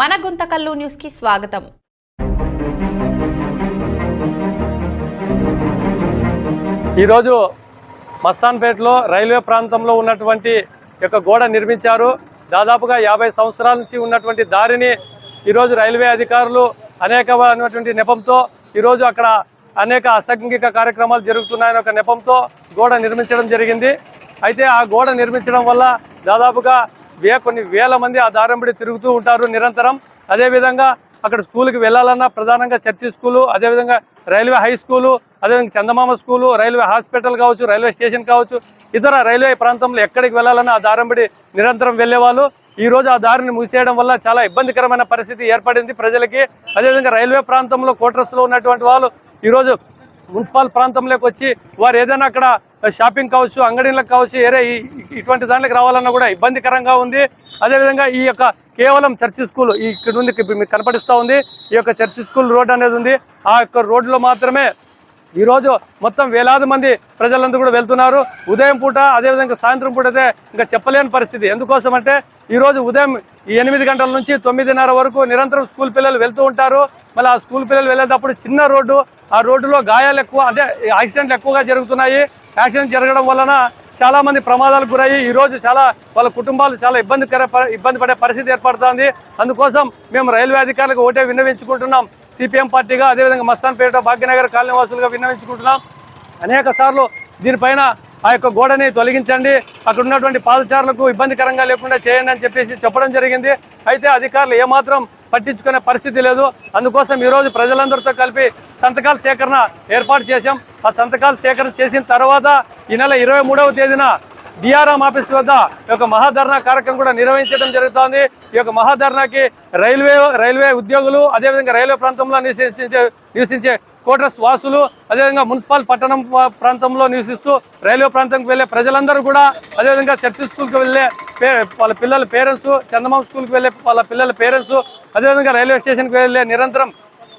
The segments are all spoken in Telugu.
మన గుంతకల్లు న్యూస్కి స్వాగతం. ఈరోజు మస్తాన్పేటలో రైల్వే ప్రాంతంలో ఉన్నటువంటి యొక్క గోడ నిర్మించారు. దాదాపుగా యాభై సంవత్సరాల నుంచి ఉన్నటువంటి దారిని ఈరోజు రైల్వే అధికారులు అనేకమైనటువంటి నెపంతో ఈరోజు అక్కడ అనేక అసాంఘిక కార్యక్రమాలు జరుగుతున్నాయని ఒక నెపంతో గోడ నిర్మించడం జరిగింది. అయితే ఆ గోడ నిర్మించడం వల్ల దాదాపుగా వే కొన్ని వేల మంది ఆ దారంబడి తిరుగుతూ ఉంటారు నిరంతరం. అదేవిధంగా అక్కడ స్కూల్కి వెళ్ళాలన్నా ప్రధానంగా చర్చి స్కూలు అదేవిధంగా రైల్వే హై స్కూలు అదేవిధంగా చందమామ స్కూలు రైల్వే హాస్పిటల్ కావచ్చు రైల్వే స్టేషన్ కావచ్చు ఇతర రైల్వే ప్రాంతంలో ఎక్కడికి వెళ్ళాలన్నా ఆ దారంబడి నిరంతరం వెళ్ళేవాళ్ళు. ఈ రోజు ఆ దారిని మూసేయడం వల్ల చాలా ఇబ్బందికరమైన పరిస్థితి ఏర్పడింది ప్రజలకి. అదేవిధంగా రైల్వే ప్రాంతంలో కోటర్స్లో ఉన్నటువంటి వాళ్ళు ఈరోజు మున్సిపల్ ప్రాంతంలోకి వచ్చి వారు ఏదైనా అక్కడ షాపింగ్ కావచ్చు అంగడీలకు కావచ్చు ఏరే ఇటువంటి దానికి రావాలన్నా కూడా ఇబ్బందికరంగా ఉంది. అదేవిధంగా ఈ యొక్క కేవలం చర్చి స్కూల్ ఇక్కడ నుండి మీకు కనపడిస్తూ ఉంది. ఈ యొక్క చర్చి స్కూల్ రోడ్ అనేది ఉంది. ఆ యొక్క రోడ్లో మాత్రమే ఈరోజు మొత్తం వేలాది మంది ప్రజలందరూ కూడా వెళ్తున్నారు. ఉదయం పూట అదేవిధంగా సాయంత్రం పూట అయితే ఇంకా చెప్పలేని పరిస్థితి. ఎందుకోసం అంటే ఈరోజు ఉదయం ఈ ఎనిమిది గంటల నుంచి తొమ్మిదిన్నర వరకు నిరంతరం స్కూల్ పిల్లలు వెళ్తూ ఉంటారు. మళ్ళీ ఆ స్కూల్ పిల్లలు వెళ్ళేటప్పుడు చిన్న రోడ్డు ఆ రోడ్డులో గాయాలు ఎక్కువ అంటే యాక్సిడెంట్లు ఎక్కువగా జరుగుతున్నాయి. యాక్సిడెంట్ జరగడం వలన చాలా మంది ప్రమాదాలకు గురయ్యి ఈరోజు చాలా వాళ్ళ కుటుంబాలు చాలా ఇబ్బందికర ఇబ్బంది పడే పరిస్థితి ఏర్పడుతుంది. అందుకోసం మేము రైల్వే అధికారులకు ఒకటే విన్నవించుకుంటున్నాం. సిపిఎం పార్టీగా అదేవిధంగా మస్తాన్పేట భాగ్యనగర్ కాలనీవాసులుగా విన్నవించుకుంటున్నాం. అనేక సార్లు దీనిపైన ఆ యొక్క గోడని తొలగించండి. అక్కడ ఉన్నటువంటి పాదచారులకు ఇబ్బందికరంగా లేకుండా చేయండి అని చెప్పేసి చెప్పడం జరిగింది. అయితే అధికారులు ఏమాత్రం పట్టించుకునే పరిస్థితి లేదు. అందుకోసం ఈరోజు ప్రజలందరితో కలిపి సంతకాల సేకరణ ఏర్పాటు చేశాం. ఆ సంతకాల సేకరణ చేసిన తర్వాత ఈ నెల ఇరవై మూడవ తేదీన డిఆర్ఎం ఆఫీస్ వద్ద ఈ యొక్క మహాధర్నా కార్యక్రమం కూడా నిర్వహించడం జరుగుతోంది. ఈ యొక్క మహాధర్నాకి రైల్వే రైల్వే ఉద్యోగులు అదేవిధంగా రైల్వే ప్రాంతంలో నివసించే నివసించే కోటర్స్ వాసులు అదేవిధంగా మున్సిపల్ పట్టణం ప్రాంతంలో నివసిస్తూ రైల్వే ప్రాంతంకి వెళ్ళే ప్రజలందరూ కూడా అదేవిధంగా చర్చి స్కూల్కి వెళ్ళే పే వాళ్ళ పిల్లల పేరెంట్స్ చందమామ స్కూల్కి వెళ్ళే వాళ్ళ పిల్లల పేరెంట్స్ అదేవిధంగా రైల్వే స్టేషన్కి వెళ్ళే నిరంతరం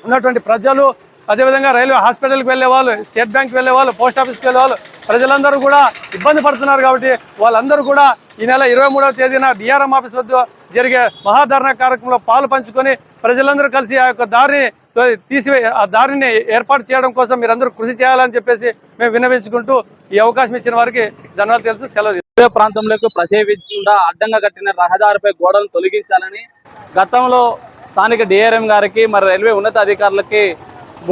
ఉన్నటువంటి ప్రజలు అదేవిధంగా రైల్వే హాస్పిటల్కి వెళ్ళే వాళ్ళు స్టేట్ బ్యాంక్ వెళ్ళే వాళ్ళు పోస్ట్ ఆఫీస్కి వెళ్ళే వాళ్ళు ప్రజలందరూ కూడా ఇబ్బంది పడుతున్నారు కాబట్టి వాళ్ళందరూ కూడా ఈ నెల ఇరవై మూడవ తేదీన డిఆర్ఎం ఆఫీస్ వద్ద జరిగే మహాధారణ కార్యక్రమంలో పాలు పంచుకొని ప్రజలందరూ కలిసి ఆ యొక్క దారిని తీసివే ఆ దారిని ఏర్పాటు చేయడం కోసం మీరందరూ కృషి చేయాలని చెప్పేసి మేము విన్నవించుకుంటూ ఈ అవకాశం ఇచ్చిన వారికి ధన్యవాదాలు తెలుసు సెలవు తీసుకుంటున్నాను. ప్రాంతంలోకి అడ్డంగా కట్టిన రహదారిపై గోడలను తొలగించాలని గతంలో స్థానిక డిఆర్ఎం గారికి మరి రైల్వే ఉన్నత అధికారులకి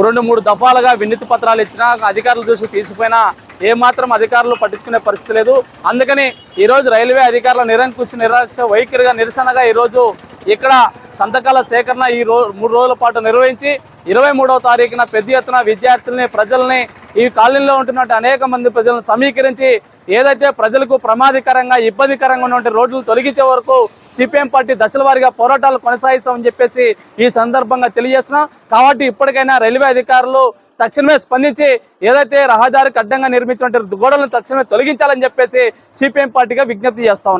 రెండు మూడు దఫాలుగా వినతి పత్రాలు ఇచ్చినా అధికారుల దృష్టికి తీసిపోయినా ఏమాత్రం అధికారులు పట్టించుకునే పరిస్థితి లేదు. అందుకని ఈరోజు రైల్వే అధికారుల నిరంకుశ నిరాక్ష వైఖరిగా నిరసనగా ఈరోజు ఇక్కడ సంతకాల సేకరణ ఈ రో మూడు రోజుల పాటు నిర్వహించి ఇరవై మూడవ తారీఖున పెద్ద ఎత్తున విద్యార్థుల్ని ప్రజల్ని ఈ కాలనీలో ఉంటున్నట్టు అనేక మంది ప్రజలను సమీకరించి ఏదైతే ప్రజలకు ప్రమాదకరంగా ఇబ్బందికరంగా ఉన్నటువంటి రోడ్లు తొలగించే వరకు సిపిఎం పార్టీ దశల వారీగా పోరాటాలు కొనసాగిస్తామని చెప్పేసి ఈ సందర్భంగా తెలియజేస్తున్నాం. కాబట్టి ఇప్పటికైనా రైల్వే అధికారులు తక్షణమే స్పందించి ఏదైతే రహదారికి అడ్డంగా నిర్మించినటువంటి గోడలను తక్షణమే తొలగించాలని చెప్పేసి సిపిఎం పార్టీగా విజ్ఞప్తి చేస్తా